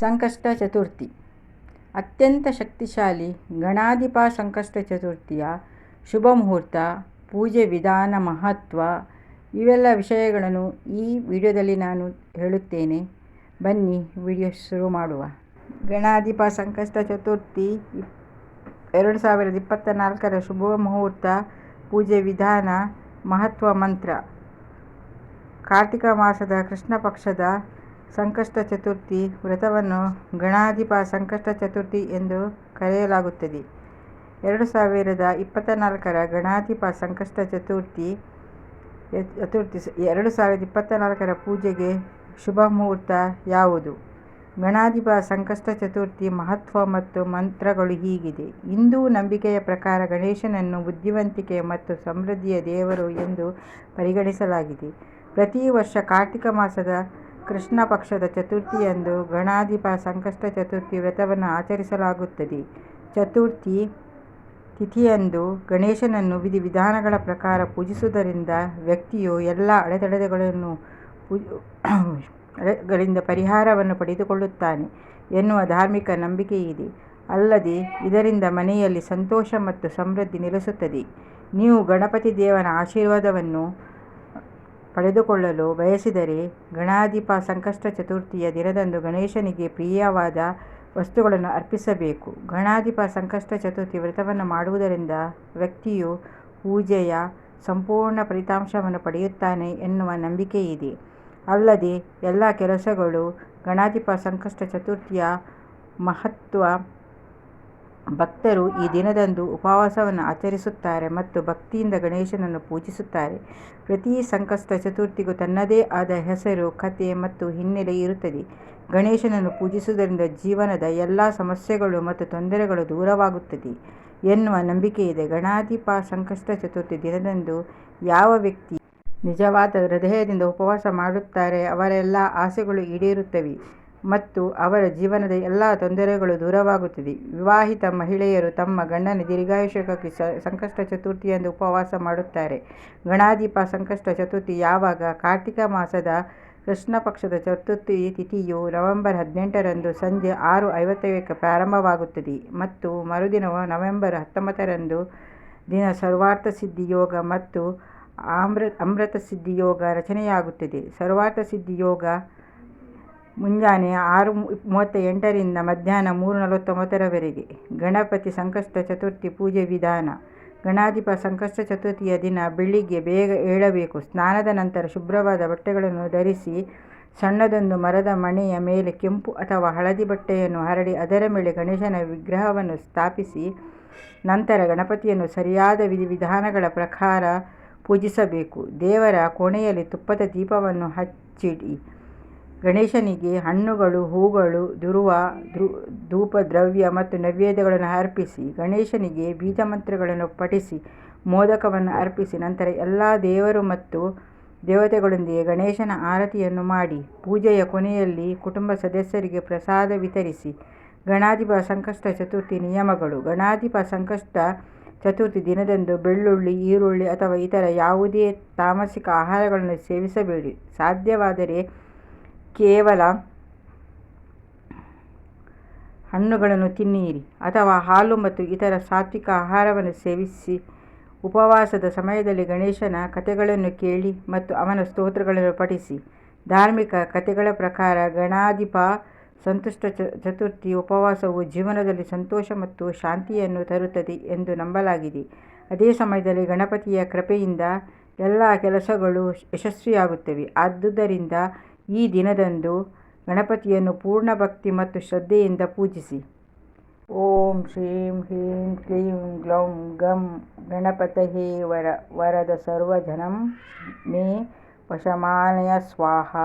ಸಂಕಷ್ಟ ಚತುರ್ಥಿ ಅತ್ಯಂತ ಶಕ್ತಿಶಾಲಿ ಗಣಾಧಿಪ ಸಂಕಷ್ಟ ಚತುರ್ಥಿಯ ಶುಭ ಮುಹೂರ್ತ, ಪೂಜೆ ವಿಧಾನ, ಮಹತ್ವ ಇವೆಲ್ಲ ವಿಷಯಗಳನ್ನು ಈ ವಿಡಿಯೋದಲ್ಲಿ ನಾನು ಹೇಳುತ್ತೇನೆ. ಬನ್ನಿ, ವಿಡಿಯೋ ಶುರು ಮಾಡುವ. ಗಣಾಧಿಪ ಸಂಕಷ್ಟ ಚತುರ್ಥಿ ಎರಡು ಸಾವಿರದ ಇಪ್ಪತ್ತ ನಾಲ್ಕರ ಶುಭ ಮುಹೂರ್ತ, ಪೂಜೆ ವಿಧಾನ, ಮಹತ್ವ ಮಂತ್ರ. ಕಾರ್ತಿಕ ಮಾಸದ ಕೃಷ್ಣ ಪಕ್ಷದ ಸಂಕಷ್ಟ ಚತುರ್ಥಿ ವ್ರತವನ್ನು ಗಣಾಧಿಪ ಸಂಕಷ್ಟ ಚತುರ್ಥಿ ಎಂದು ಕರೆಯಲಾಗುತ್ತದೆ. ಎರಡು ಸಾವಿರದ ಇಪ್ಪತ್ತ ನಾಲ್ಕರ ಗಣಾಧಿಪ ಸಂಕಷ್ಟ ಚತುರ್ಥಿ ಚತುರ್ಥಿ ಎರಡು ಸಾವಿರದ ಇಪ್ಪತ್ತ ನಾಲ್ಕರ ಪೂಜೆಗೆ ಶುಭ ಮುಹೂರ್ತ ಯಾವುದು? ಗಣಾಧಿಪ ಸಂಕಷ್ಟ ಚತುರ್ಥಿ ಮಹತ್ವ ಮತ್ತು ಮಂತ್ರಗಳು ಹೀಗಿದೆ. ಹಿಂದೂ ನಂಬಿಕೆಯ ಪ್ರಕಾರ ಗಣೇಶನನ್ನು ಬುದ್ಧಿವಂತಿಕೆ ಮತ್ತು ಸಮೃದ್ಧಿಯ ದೇವರು ಎಂದು ಪರಿಗಣಿಸಲಾಗಿದೆ. ಪ್ರತಿ ವರ್ಷ ಕಾರ್ತಿಕ ಮಾಸದ ಕೃಷ್ಣ ಪಕ್ಷದ ಚತುರ್ಥಿಯಂದು ಗಣಾಧಿಪ ಸಂಕಷ್ಟ ಚತುರ್ಥಿ ವ್ರತವನ್ನು ಆಚರಿಸಲಾಗುತ್ತದೆ. ಚತುರ್ಥಿ ತಿಥಿಯಂದು ಗಣೇಶನನ್ನು ವಿಧಿವಿಧಾನಗಳ ಪ್ರಕಾರ ಪೂಜಿಸುವುದರಿಂದ ವ್ಯಕ್ತಿಯು ಎಲ್ಲ ಅಡೆತಡೆಗಳನ್ನು ಗಳಿಂದ ಪರಿಹಾರವನ್ನು ಪಡೆದುಕೊಳ್ಳುತ್ತಾನೆ ಎನ್ನುವ ಧಾರ್ಮಿಕ ನಂಬಿಕೆ ಇದೆ ಅಲ್ಲದೆ ಇದರಿಂದ ಮನೆಯಲ್ಲಿ ಸಂತೋಷ ಮತ್ತು ಸಮೃದ್ಧಿ ನೆಲೆಸುತ್ತದೆ. ನೀವು ಗಣಪತಿ ದೇವನ ಆಶೀರ್ವಾದವನ್ನು ಪಡೆದುಕೊಳ್ಳಲು ಬಯಸಿದರೆ ಗಣಾಧಿಪ ಸಂಕಷ್ಟ ಚತುರ್ಥಿಯ ದಿನದಂದು ಗಣೇಶನಿಗೆ ಪ್ರಿಯವಾದ ವಸ್ತುಗಳನ್ನು ಅರ್ಪಿಸಬೇಕು. ಗಣಾಧಿಪ ಸಂಕಷ್ಟ ಚತುರ್ಥಿ ವ್ರತವನ್ನು ಮಾಡುವುದರಿಂದ ವ್ಯಕ್ತಿಯು ಪೂಜೆಯ ಸಂಪೂರ್ಣ ಫಲಿತಾಂಶವನ್ನು ಪಡೆಯುತ್ತಾನೆ ಎನ್ನುವ ನಂಬಿಕೆ ಇದೆ. ಅಲ್ಲದೆ ಎಲ್ಲ ಕೆಲಸಗಳು ಗಣಾಧಿಪ ಸಂಕಷ್ಟ ಚತುರ್ಥಿಯ ಮಹತ್ವ ಭಕ್ತರು ಈ ದಿನದಂದು ಉಪವಾಸವನ್ನು ಆಚರಿಸುತ್ತಾರೆ ಮತ್ತು ಭಕ್ತಿಯಿಂದ ಗಣೇಶನನ್ನು ಪೂಜಿಸುತ್ತಾರೆ. ಪ್ರತಿ ಸಂಕಷ್ಟ ಚತುರ್ಥಿಗೂ ತನ್ನದೇ ಆದ ಹೆಸರು, ಕಥೆ ಮತ್ತು ಹಿನ್ನೆಲೆ ಇರುತ್ತದೆ. ಗಣೇಶನನ್ನು ಪೂಜಿಸುವುದರಿಂದ ಜೀವನದ ಎಲ್ಲ ಸಮಸ್ಯೆಗಳು ಮತ್ತು ತೊಂದರೆಗಳು ದೂರವಾಗುತ್ತದೆ ಎನ್ನುವ ನಂಬಿಕೆ ಇದೆ. ಗಣಾಧಿಪ ಸಂಕಷ್ಟ ಚತುರ್ಥಿ ದಿನದಂದು ಯಾವ ವ್ಯಕ್ತಿ ನಿಜವಾದ ಹೃದಯದಿಂದ ಉಪವಾಸ ಮಾಡುತ್ತಾರೆ ಅವರೆಲ್ಲ ಆಸೆಗಳು ಈಡೇರುತ್ತವೆ. ಮತ್ತು ಅವರ ಜೀವನದ ಎಲ್ಲ ತೊಂದರೆಗಳು ದೂರವಾಗುತ್ತದೆ. ವಿವಾಹಿತ ಮಹಿಳೆಯರು ತಮ್ಮ ಗಂಡನ ದೀರ್ಘಾಯುಷ್ಯಕ್ಕಾಗಿ ಸಂಕಷ್ಟ ಚತುರ್ಥಿಯಂದು ಉಪವಾಸ ಮಾಡುತ್ತಾರೆ. ಗಣಾಧಿಪ ಸಂಕಷ್ಟ ಚತುರ್ಥಿ ಯಾವಾಗ? ಕಾರ್ತಿಕ ಮಾಸದ ಕೃಷ್ಣ ಪಕ್ಷದ ಚತುರ್ಥಿ ತಿಥಿಯು ನವೆಂಬರ್ ಹದಿನೆಂಟರಂದು ಸಂಜೆ ಆರು ಐವತ್ತೈದಕ್ಕೆ ಪ್ರಾರಂಭವಾಗುತ್ತದೆ ಮತ್ತು ಮರುದಿನ ನವೆಂಬರ್ ಹತ್ತೊಂಬತ್ತರಂದು ದಿನ ಸರ್ವಾರ್ಥ ಸಿದ್ಧಿ ಯೋಗ ಮತ್ತು ಆಮ್ರ ಅಮೃತ ಸಿದ್ಧಿ ಯೋಗ ರಚನೆಯಾಗುತ್ತದೆ. ಸರ್ವಾರ್ಥ ಸಿದ್ಧಿ ಯೋಗ ಮುಂಜಾನೆ ಆರು ಮೂವತ್ತ ಎಂಟರಿಂದ ಮಧ್ಯಾಹ್ನ ಮೂರು ನಲವತ್ತೊಂಬತ್ತರವರೆಗೆ ಗಣಪತಿ ಸಂಕಷ್ಟ ಚತುರ್ಥಿ ಪೂಜೆ ವಿಧಾನ. ಗಣಾಧಿಪ ಸಂಕಷ್ಟ ಚತುರ್ಥಿಯ ದಿನ ಬೆಳಿಗ್ಗೆ ಬೇಗ ಏಳಬೇಕು. ಸ್ನಾನದ ನಂತರ ಶುಭ್ರವಾದ ಬಟ್ಟೆಗಳನ್ನು ಧರಿಸಿ ಸಣ್ಣದೊಂದು ಮರದ ಮಣೆಯ ಮೇಲೆ ಕೆಂಪು ಅಥವಾ ಹಳದಿ ಬಟ್ಟೆಯನ್ನು ಹರಡಿ ಅದರ ಮೇಲೆ ಗಣೇಶನ ವಿಗ್ರಹವನ್ನು ಸ್ಥಾಪಿಸಿ ನಂತರ ಗಣಪತಿಯನ್ನು ಸರಿಯಾದ ವಿಧಿವಿಧಾನಗಳ ಪ್ರಕಾರ ಪೂಜಿಸಬೇಕು. ದೇವರ ಕೋಣೆಯಲ್ಲಿ ತುಪ್ಪದ ದೀಪವನ್ನು ಹಚ್ಚಿಡಿ. ಗಣೇಶನಿಗೆ ಹಣ್ಣುಗಳು, ಹೂಗಳು, ದುರ್ವ ಧೂಪ, ದ್ರವ್ಯ ಮತ್ತು ನೈವೇದ್ಯಗಳನ್ನು ಅರ್ಪಿಸಿ, ಗಣೇಶನಿಗೆ ಬೀಜಮಂತ್ರಗಳನ್ನು ಪಠಿಸಿ, ಮೋದಕವನ್ನು ಅರ್ಪಿಸಿ, ನಂತರ ಎಲ್ಲ ದೇವರು ಮತ್ತು ದೇವತೆಗಳೊಂದಿಗೆ ಗಣೇಶನ ಆರತಿಯನ್ನು ಮಾಡಿ, ಪೂಜೆಯ ಕೊನೆಯಲ್ಲಿ ಕುಟುಂಬ ಸದಸ್ಯರಿಗೆ ಪ್ರಸಾದ ವಿತರಿಸಿ, ಗಣಾಧಿಪ ಸಂಕಷ್ಟ ಚತುರ್ಥಿ ನಿಯಮಗಳು, ಗಣಾಧಿಪ ಸಂಕಷ್ಟ ಚತುರ್ಥಿ ದಿನದಂದು ಬೆಳ್ಳುಳ್ಳಿ, ಈರುಳ್ಳಿ ಅಥವಾ ಇತರ ಯಾವುದೇ ತಾಮಸಿಕ ಆಹಾರಗಳನ್ನು ಸೇವಿಸಬೇಡಿ. ಸಾಧ್ಯವಾದರೆ ಕೇವಲ ಹಣ್ಣುಗಳನ್ನು ತಿನ್ನಿರಿ ಅಥವಾ ಹಾಲು ಮತ್ತು ಇತರ ಸಾತ್ವಿಕ ಆಹಾರವನ್ನು ಸೇವಿಸಿ. ಉಪವಾಸದ ಸಮಯದಲ್ಲಿ ಗಣೇಶನ ಕಥೆಗಳನ್ನು ಕೇಳಿ ಮತ್ತು ಅವನ ಸ್ತೋತ್ರಗಳನ್ನು ಪಠಿಸಿ. ಧಾರ್ಮಿಕ ಕಥೆಗಳ ಪ್ರಕಾರ ಗಣಾಧಿಪ ಸಂತುಷ್ಟ ಚತುರ್ಥಿ ಉಪವಾಸವು ಜೀವನದಲ್ಲಿ ಸಂತೋಷ ಮತ್ತು ಶಾಂತಿಯನ್ನು ತರುತ್ತದೆ ಎಂದು ನಂಬಲಾಗಿದೆ. ಅದೇ ಸಮಯದಲ್ಲಿ ಗಣಪತಿಯ ಕೃಪೆಯಿಂದ ಎಲ್ಲ ಕೆಲಸಗಳು ಯಶಸ್ವಿಯಾಗುತ್ತವೆ. ಆದುದರಿಂದ ಈ ದಿನದಂದು ಗಣಪತಿಯನ್ನು ಪೂರ್ಣ ಭಕ್ತಿ ಮತ್ತು ಶ್ರದ್ಧೆಯಿಂದ ಪೂಜಿಸಿ. ಓಂ ಶ್ರೀಂ ಹ್ರೀಂ ಕ್ಲೀಂ ಗ್ಲೌಂ ಗಂ ಗಣಪತಯೇ ವರ, ವರದ ಸರ್ವಜನಂ ಮೇ ವಶಮಾನಯ ಸ್ವಾಹ.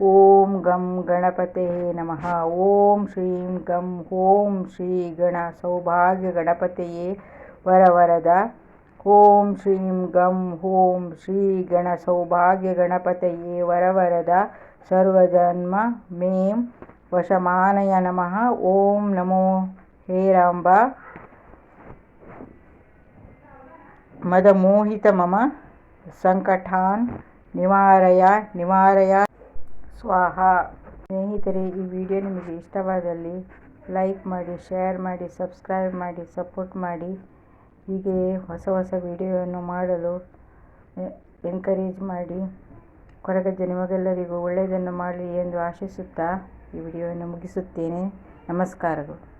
ಓಂ ಗಂ ಗಣಪತಯೇ ನಮಃ. ಓಂ ಶ್ರೀಂ ಗಂ ಓಂ ಶ್ರೀ ಗಣ ಸೌಭಾಗ್ಯ ಗಣಪತಿಯೇ ವರವರದ ಓಂ ಶ್ರೀಂ ಗಂ ಓಂ ಶ್ರೀ ಗಣ ಸೌಭಾಗ್ಯ ಗಣಪತಯೇ ವರವರದ ಸರ್ವಜನ್ಮ ಮೇಂ ವಶಮಾನಯ ನಮಃ. ಓಂ ನಮೋ ಹೇರಾಂಬ ಮದಮೋಹಿತ ಮಮ. ಸಂಕಟಾನ್ ನಿವಾರಯ ನಿವಾರಯ. ಸ್ವಾಹ. ಸ್ನೇಹಿತರೆ, ಈ ವಿಡಿಯೋ ನಿಮಗೆ ಇಷ್ಟವಾದಲ್ಲಿ ಲೈಕ್ ಮಾಡಿ, ಶೇರ್ ಮಾಡಿ, ಸಬ್ಸ್ಕ್ರೈಬ್ ಮಾಡಿ, ಸಪೋರ್ಟ್ ಮಾಡಿ. ಹೀಗೆ ಹೊಸ ಹೊಸ ವಿಡಿಯೋವನ್ನು ಮಾಡಲು ಎನ್ಕರೇಜ್ ಮಾಡಿ. ಕೊರಗಜ್ಜ ನಿಮಗೆಲ್ಲರಿಗೂ ಒಳ್ಳೆಯದನ್ನು ಮಾಡಲಿ ಎಂದು ಆಶಿಸುತ್ತಾ ಈ ವಿಡಿಯೋವನ್ನು ಮುಗಿಸುತ್ತೇನೆ. ನಮಸ್ಕಾರಗಳು.